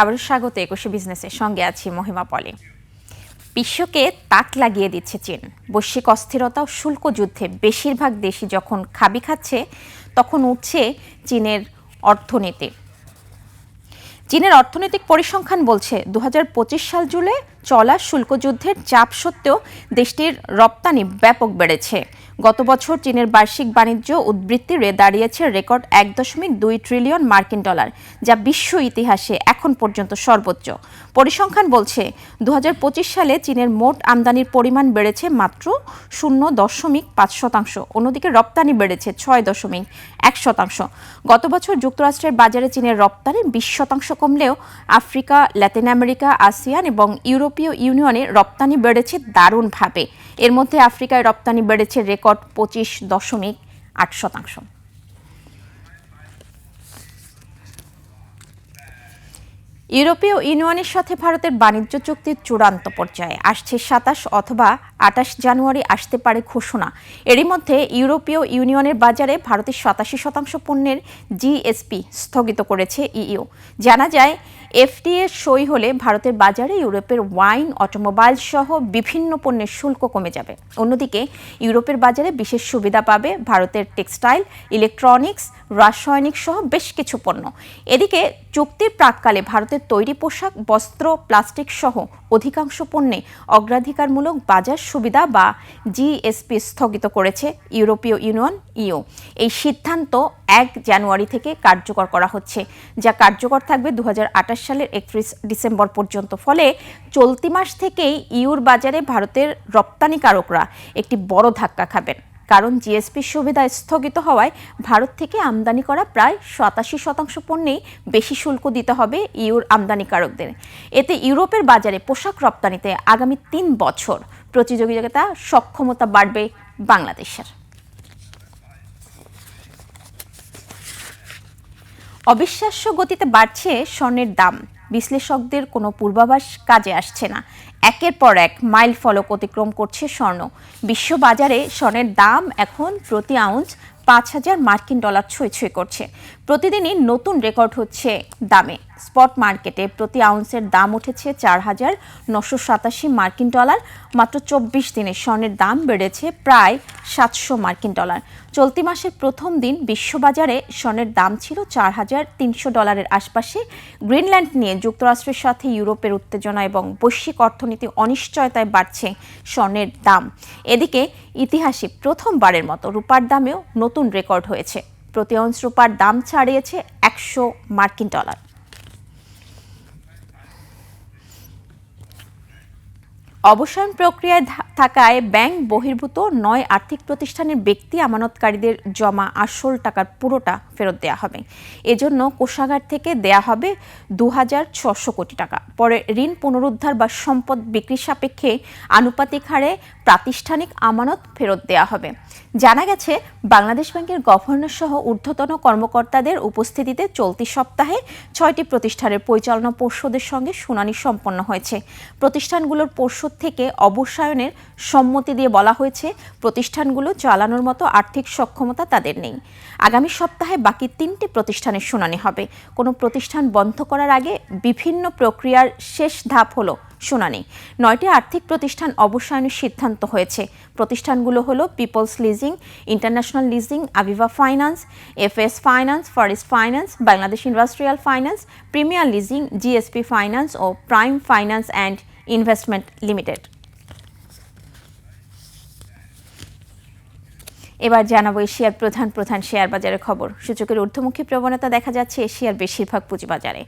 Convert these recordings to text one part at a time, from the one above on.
আবারও স্বাগত একুশে বিজনেসের সঙ্গে আছি মহিমা পলে। বিশ্বকে তাক লাগিয়ে দিচ্ছে চীন। বৈশ্বিক অস্থিরতা ও শুল্ক যুদ্ধে বেশিরভাগ দেশই যখন খাবি খাচ্ছে, তখন উঠছে চীনের অর্থনীতি। চীনের অর্থনৈতিক পরিসংখ্যান বলছে দু হাজার পঁচিশ সাল জুড়ে চলা শুল্ক যুদ্ধের চাপ সত্ত্বেও দেশটির রপ্তানি ব্যাপক বেড়েছে। গত বছর চীনের বার্ষিক বাণিজ্য উদ্বৃত্তি দাঁড়িয়েছে রেকর্ড এক দশমিক দুই ট্রিলিয়ন মার্কিন ডলার, যা বিশ্ব ইতিহাসে এখন পর্যন্ত সর্বোচ্চ। পরিসংখ্যান বলছে দু হাজার পঁচিশ সালে চীনের মোট আমদানির পরিমাণ বেড়েছে মাত্র শূন্য দশমিক পাঁচ শতাংশ, অন্যদিকে রপ্তানি বেড়েছে ছয় দশমিক এক শতাংশ। গত বছর যুক্তরাষ্ট্রের বাজারে চীনের রপ্তানি বিশ শতাংশ কমলেও আফ্রিকা ল্যাতিন আমেরিকা, আসিয়ান এবং ইউরোপীয় ইউনিয়নে রপ্তানি বেড়েছে দারুণভাবে। এর মধ্যে আফ্রিকায় রপ্তানি বেড়েছে রেকর্ড পঁচিশ দশমিক আট শতাংশ। ইউরোপীয় ইউনিয়নের সাথে ভারতের বাণিজ্য চুক্তির চূড়ান্ত পর্যায়ে আসছে সাতাশ অথবা আটাশ জানুয়ারি আসতে পারে ঘোষণা। এরই মধ্যে ইউরোপীয় ইউনিয়নের বাজারে ভারতের সাতাশি শতাংশ পণ্যের জিএসপি স্থগিত করেছে ইইউ। জানা যায় এফটিএ সই হলে ভারতের বাজারে ইউরোপের ওয়াইন, অটোমোবাইল সহ বিভিন্ন পণ্যের শুল্ক কমে যাবে। অন্যদিকে, ইউরোপের বাজারে বিশেষ সুবিধা পাবে ভারতের টেক্সটাইল, ইলেকট্রনিক্স, রাসায়নিক সহ বেশ কিছু পণ্য। এদিকে চুক্তির প্রাককালে ভারতের তৈরি পোশাক, বস্ত্র, প্লাস্টিক সহ অধিকাংশ পণ্যে অগ্রাধিকারমূলক বাজার সুবিধা বা জিএসপি স্থগিত করেছে ইউরোপীয় ইউনিয়ন, ইউ এই সিদ্ধান্ত এক জানুয়ারি থেকে কার্যকর করা হচ্ছে, যা কার্যকর থাকবে দু হাজার আঠাশ সালের একত্রিশ ডিসেম্বর পর্যন্ত। ফলে চলতি মাস থেকেই ইউর বাজারে ভারতের রপ্তানিকারকরা একটি বড় ধাক্কা খাবেন। কারণ জিএসপি সুবিধা স্থগিত হওয়ায় ভারত থেকে আমদানি করা প্রায় সাতাশি শতাংশ পণ্যেই বেশি শুল্ক দিতে হবে ইউর আমদানিকারকদের। এতে ইউরোপের বাজারে পোশাক রপ্তানিতে আগামী তিন বছর প্রতিযোগিতা সক্ষমতা বাড়বে বাংলাদেশের। অবিশ্বাস্য গতিতে বাড়ছে স্বর্ণের দাম। বিশ্লেষকদের কোনো পূর্বাভাস কাজে আসছে না। একের পর এক মাইল ফলক অতিক্রম করছে স্বর্ণ। বিশ্ববাজারে স্বর্ণের দাম এখন প্রতি আউন্স পাঁচ হাজার মার্কিন ডলার ছুঁয়ে ছুঁই করছে। প্রতিদিনই নতুন রেকর্ড হচ্ছে দামে। স্পট মার্কেটে প্রতি আউন্সের দাম উঠেছে চার হাজার নশো সাতাশি মার্কিন ডলার। মাত্র চব্বিশ দিনে স্বর্ণের দাম বেড়েছে প্রায় সাতশো মার্কিন ডলার। চলতি মাসের প্রথম দিন বিশ্ববাজারে স্বর্ণের দাম ছিল চার হাজার তিনশো ডলারের আশপাশে। গ্রিনল্যান্ড নিয়ে যুক্তরাষ্ট্রের সাথে ইউরোপের উত্তেজনা এবং বৈশ্বিক অর্থনীতি অনিশ্চয়তায় বাড়ছে স্বর্ণের দাম। এদিকে ইতিহাসে প্রথমবারের মতো রূপার দামেও নতুন রেকর্ড হয়েছে। প্রতি অংশ রূপার দাম ছাড়িয়েছে একশো মার্কিন ডলার। অবসান প্রক্রিয়ায় থাকায় ব্যাংক বহির্ভূত নয় আর্থিক প্রতিষ্ঠানের ব্যক্তি আমানতকারীদের জমা আসল টাকার পুরোটা ফেরত দেওয়া হবে। এজন্য কোষাগার থেকে দেয়া হবে দু হাজার ছশো কোটি টাকা। পরে ঋণ পুনরুদ্ধার বা সম্পদ বিক্রি সাপেক্ষে আনুপাতিক হারে প্রাতিষ্ঠানিক আমানত ফেরত দেওয়া হবে। জানা গেছে, বাংলাদেশ ব্যাংকের গভর্নর সহ ঊর্ধ্বতন কর্মকর্তাদের উপস্থিতিতে চলতি সপ্তাহে ছয়টি প্রতিষ্ঠানের পরিচালনা পর্ষদের সঙ্গে শুনানি সম্পন্ন হয়েছে। প্রতিষ্ঠানগুলোর পর্ষদ থেকে অবসায়নের সম্মতি দিয়ে বলা হয়েছে, প্রতিষ্ঠানগুলো চালানোর মতো আর্থিক সক্ষমতা তাদের নেই। আগামী সপ্তাহে বাকি তিনটি প্রতিষ্ঠানের শুনানি হবে। কোনো প্রতিষ্ঠান বন্ধ করার আগে বিভিন্ন প্রক্রিয়ার শেষ ধাপ হলো শুনানি। নয়টি আর্থিক প্রতিষ্ঠান অবসায়নের সিদ্ধান্ত হয়েছে। প্রতিষ্ঠানগুলো হলো peoples leasing, international leasing Aviva finance, FS finance, forest finance, Bangladesh industrial finance, premier leasing, GSP finance O prime finance and investment limited. এবার জানাব এশিয়ার প্রধান প্রধান শেয়ার বাজারের খবর। সূচকের ঊর্ধ্বমুখী প্রবণতা দেখা যাচ্ছে এশিয়ার বেশিরভাগ পুঁজিবাজারে।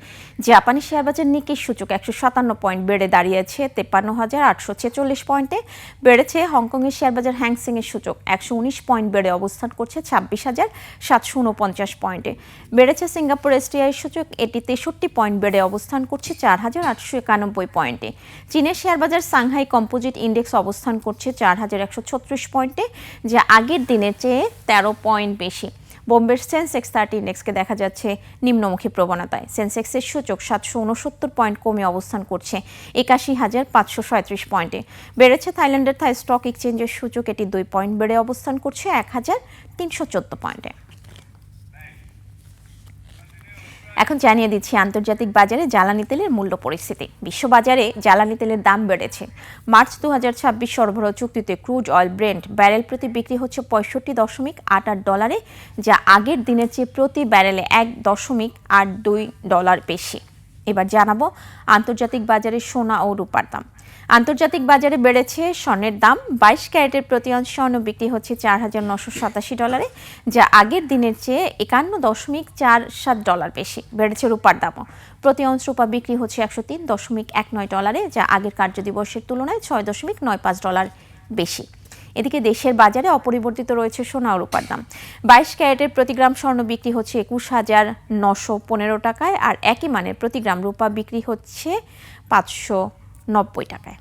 জাপানি শেয়ার বাজার নিকি সূচক একশো সাতান্ন পয়েন্ট বেড়ে দাঁড়িয়েছে, তেপ্পান্ন হাজার আটশো ছেচল্লিশ পয়েন্টে। বেড়েছে হংকংয়ের শেয়ার বাজার হ্যাংসিংয়ের সূচক একশো উনিশ পয়েন্ট বেড়ে অবস্থান করছে ছাব্বিশ হাজার সাতশো উনপঞ্চাশ পয়েন্টে। বেড়েছে সিঙ্গাপুর এসটিআই সূচক, এটি তেষট্টি পয়েন্ট বেড়ে অবস্থান করছে চার হাজার আটশো একানব্বই পয়েন্টে। চীনের শেয়ার বাজার সাংহাই কম্পোজিট ইন্ডেক্স অবস্থান করছে চার হাজার একশো ছত্রিশ পয়েন্টে, যা আগের দিন দিনের চেয়ে তেরো পয়েন্ট বেশি। বোম্বের সেন্সেক্স থার্টি ইন্ডেক্সকে দেখা যাচ্ছে নিম্নমুখী প্রবণতায়। সেন্সেক্সের সূচক সাতশো উনসত্তর পয়েন্ট কমে অবস্থান করছে, একাশি হাজার পাঁচশো সাঁত্রিশ পয়েন্টে। বেড়েছে থাইল্যান্ডের থাই স্টক এক্সচেঞ্জের সূচক, এটি দুই পয়েন্ট বেড়ে অবস্থান করছে, এক হাজার তিনশো চোদ্দ পয়েন্টে। এখন জানিয়ে দিচ্ছি, আন্তর্জাতিক বাজারে জ্বালানি তেলের মূল্য পরিস্থিতি। বিশ্ববাজারে জ্বালানি তেলের দাম বেড়েছে। মার্চ দু হাজার ছাব্বিশ সরবরাহ চুক্তিতে ক্রুজ অয়েল ব্রেন্ড ব্যারেল প্রতি বিক্রি হচ্ছে পঁয়ষট্টি দশমিক আট আট ডলারে, যা আগের দিনের চেয়ে প্রতি ব্যারেলে এক দশমিক আট দুই ডলার বেশি। এবার জানাব, আন্তর্জাতিক বাজারে সোনা ও রূপার দাম। আন্তর্জাতিক বাজারে বেড়েছে স্বর্ণের দাম। বাইশ ক্যারেটের প্রতি অংশ স্বর্ণ বিক্রি হচ্ছে চার হাজার নশো সাতাশি ডলারে, যা আগের দিনের চেয়ে একান্ন দশমিক চার সাত ডলার বেশি। বেড়েছে রূপার দামও। প্রতি অংশ রূপা বিক্রি হচ্ছে একশো তিন দশমিক এক নয় ডলারে, যা আগের কার্যদিবসের তুলনায় ছয় দশমিক নয় পাঁচ ডলার বেশি। এদিকে দেশের বাজারে অপরিবর্তিত রয়েছে সোনা ও রূপার দাম। বাইশ ক্যারেটের প্রতি গ্রাম স্বর্ণ বিক্রি হচ্ছে একুশ হাজার নশো পনেরো টাকায়, আর একই মানের প্রতি গ্রাম রূপা বিক্রি হচ্ছে পাঁচশো নব্বই টাকায়।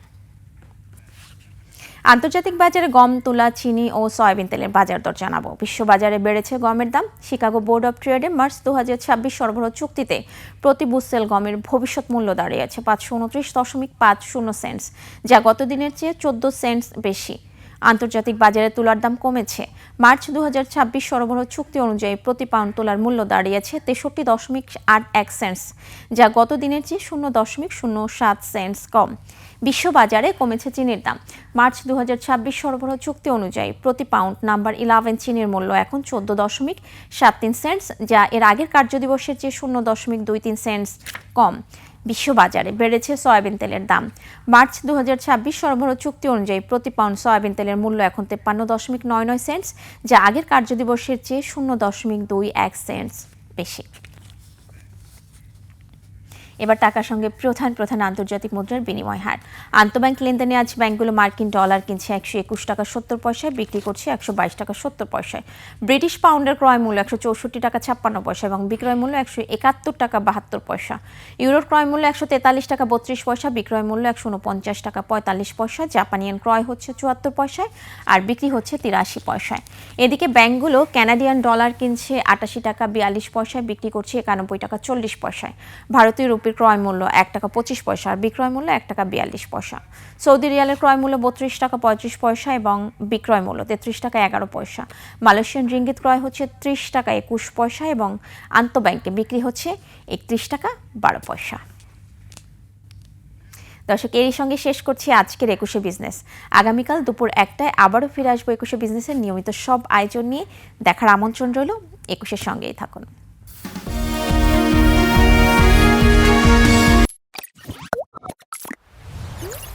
আন্তর্জাতিক বাজারে গম, তুলা, চিনি ও সয়াবিন তেলের বাজার দর জানাব। বিশ্ববাজারে বেড়েছে গমের দাম। শিকাগো বোর্ড অব ট্রেডে মার্চ দু সরবরাহ চুক্তিতে প্রতি বুসেল গমের ভবিষ্যৎ মূল্য দাঁড়িয়েছে পাঁচশো উনত্রিশ দশমিক পাঁচ শূন্য সেন্টস, যা গত দিনের চেয়ে চোদ্দ সেন্টস বেশি। আন্তর্জাতিক বাজারে তুলার দাম কমেছে। মার্চ দু হাজার ছাব্বিশ সরবরাহ চুক্তি অনুযায়ী প্রতি পাউন্ড তোলার মূল্য দাঁড়িয়েছে তেষট্টি দশমিক আট এক সেন্টস, যা গত দিনের চেয়ে শূন্য দশমিক শূন্য সাত সেন্টস কম। বিশ্ববাজারে কমেছে চিনির দাম। মার্চ দু হাজার ছাব্বিশ সরবরাহ চুক্তি অনুযায়ী প্রতি পাউন্ড নাম্বার ইলেভেন চিনির মূল্য এখন চোদ্দ দশমিক সাত তিন সেন্টস, যা এর আগের কার্যদিবসের চেয়ে শূন্য দশমিক দুই তিন সেন্টস কম। বিশ্ববাজারে বেড়েছে সয়াবিন তেলের দাম। মার্চ দু হাজার ছাব্বিশ সরবরাহ চুক্তি অনুযায়ী প্রতি পাউন্ড সয়াবিন তেলের মূল্য এখন তেপ্পান্ন দশমিক নয় নয় সেন্টস, যা আগের কার্যদিবসের চেয়ে শূন্য দশমিক দুই এক সেন্টস বেশি। এবার টাকার সঙ্গে প্রধান প্রধান আন্তর্জাতিক মুদ্রার বিনিময় হার। আন্তঃব্যাংক লেনদেনে আজ ব্যাংকগুলো মার্কিন ডলার কিনছে একশো একুশ টাকা সত্তর পয়সায়, বিক্রি করছে একশো বাইশ টাকা সত্তর পয়সায়। ব্রিটিশ পাউন্ডের ক্রয় মূল্য একশো চৌষট্টি টাকা ছাপ্পান্ন পয়সা এবং বিক্রয় মূল্য একশো একাত্তর টাকা বাহাত্তর পয়সা। ইউরোর ক্রয় মূল্য একশো তেতাল্লিশ টাকা বত্রিশ পয়সা, বিক্রয় মূল্য একশো উনপঞ্চাশ টাকা পঁয়তাল্লিশ পয়সা, জাপানিয়ান ক্রয় হচ্ছে চুয়াত্তর পয়সায় আর বিক্রি হচ্ছে তিরাশি পয়সায়। এদিকে ব্যাংকগুলো ক্যানাডিয়ান ডলার কিনছে আটাশি টাকা বিয়াল্লিশ পয়সায়, বিক্রি করছে একানব্বই টাকা চল্লিশ পয়সায়। ভারতীয় রুপির রুপির ক্রয় মূল্য এক টাকা পঁচিশ পয়সা আর বিক্রয় মূল্য এক টাকা বিয়াল্লিশ পয়সা। সৌদি রিয়ালের ক্রয় মূল্য বত্রিশ টাকা পঁয়ত্রিশ পয়সা এবং বিক্রয় মূল্য তেত্রিশ টাকা এগারো পয়সা। মালয়েশিয়ান রিঙ্গিত ক্রয় হচ্ছে ত্রিশ টাকা একুশ পয়সা এবং আন্তঃব্যাংকে বিক্রি হচ্ছে একত্রিশ টাকা বারো পয়সা। দর্শক, এরই সঙ্গে শেষ করছি আজকের একুশে বিজনেস। আগামীকাল দুপুর একটায় আবারও ফিরে আসব একুশে বিজনেসের নিয়মিত সব আয়োজন নিয়ে। দেখার আমন্ত্রণ রইল একুশের সঙ্গেই থাকুন।